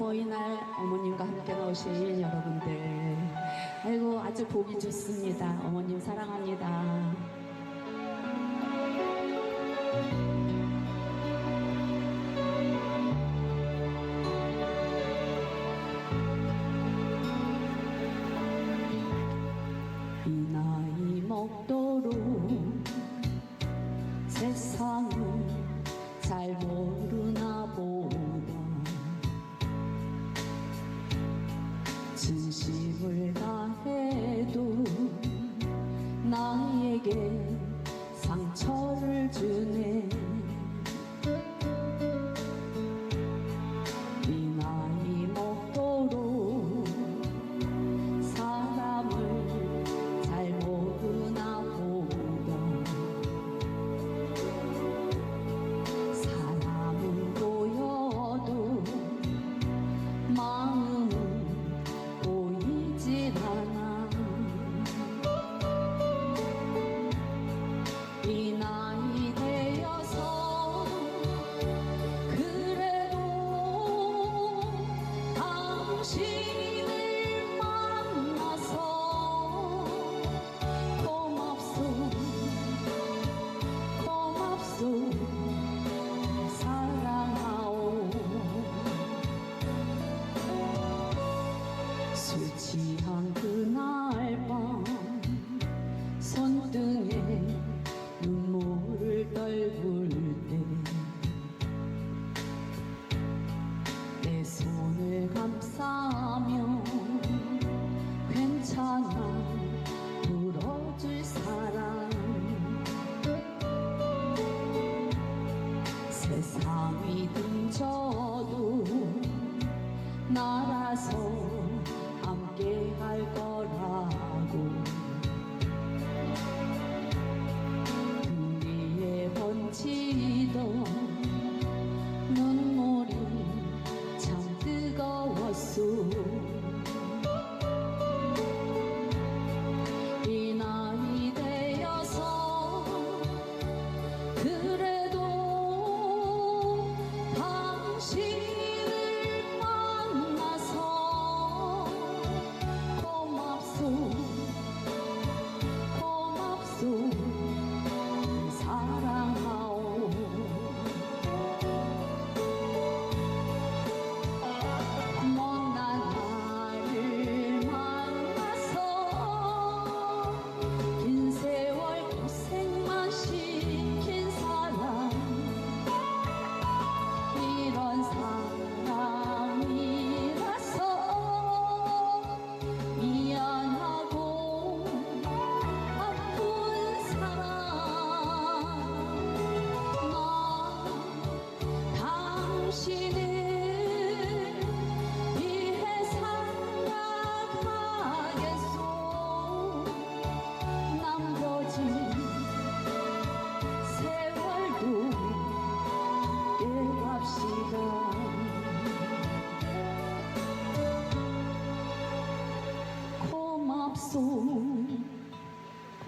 어버이날 어머님과 함께 나오신 여러분들. 아이고, 아주 보기 좋습니다. 어머님 사랑합니다. 이 나이 먹도록 세상을 잘 모르나 진심을 다해도 나에게 상처를 주네 취한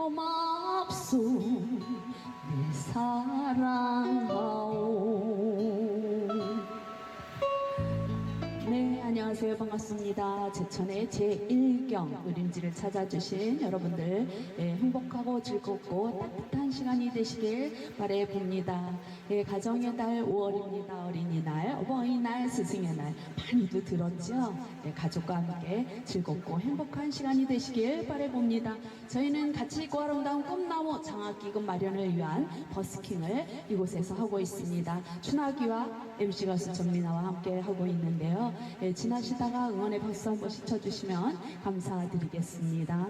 고맙소 내 사랑하 안녕하세요. 반갑습니다. 제천의 제1경 의림지를 찾아주신 여러분들 예, 행복하고 즐겁고 따뜻한 시간이 되시길 바래봅니다. 예, 가정의 달 5월입니다. 어린이날, 어버이날, 스승의 날 많이도 들었죠? 예, 가족과 함께 즐겁고 행복한 시간이 되시길 바래봅니다. 저희는 같이 있고 아름다운 꿈나무 장학기금 마련을 위한 버스킹을 이곳에서 하고 있습니다. 춘하기와 MC 가수 전민아와 함께 하고 있는데요. 예, 지나시다가 응원의 박수 한번 씩 쳐주시면 감사드리겠습니다.